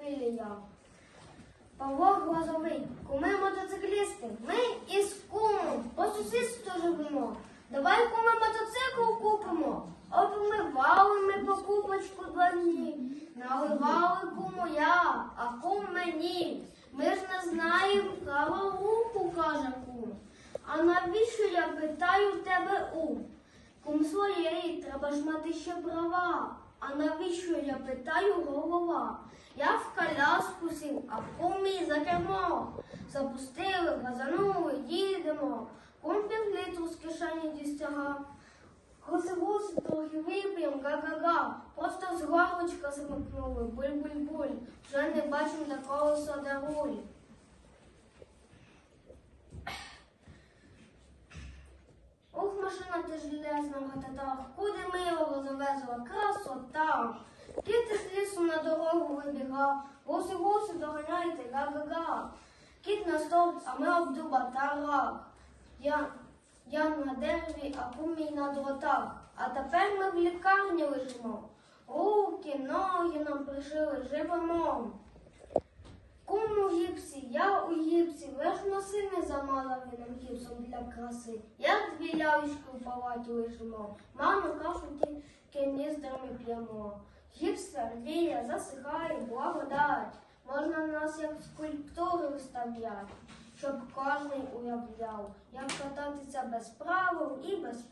філія. Павло Глазовий, куми мотоциклісти, ми із кумом по сусідству живемо. Давай куми мотоцикл купимо. Обмивали ми покупочку два дні. Наливали куму я, а кум мені. Ми ж не знаємо права руку, каже кум. А навіщо я питаю тебе у? Кум своєї треба ж мати ще права. А навіщо я питаю голова? Я в коляску сів, а кум мій за. Запустили, газанули, їдемо. Кум півлітру з кишені дістяга. Гуси-гуси, трохи вип'єм, га-га-га. Просто з горлочка смикнули, буль-буль-буль. Вже не бачимо такого содаруль. Ух, машина ти железна гатата, Красота! Кіт із лісу на дорогу вибігав, гуси гуси доганяйте, га-га-га. Кіт на стовп, а ми об дуба тарах. Я, я на дереві, а кум мій на дротах. А тепер ми в лікарні лежимо. Руки, ноги нам пришили, живемо. Кум у гіпсі, я у гіпсі, носи не нам гіпсом для краси. Як дві лялечки в палаті лежимо, маму кашу тільки ніздрами п'ємо. Гіпс рвіє, засихає, благодать. Можна нас як скульптури виставляти, щоб кожен уявляв, як кататися без правил і без.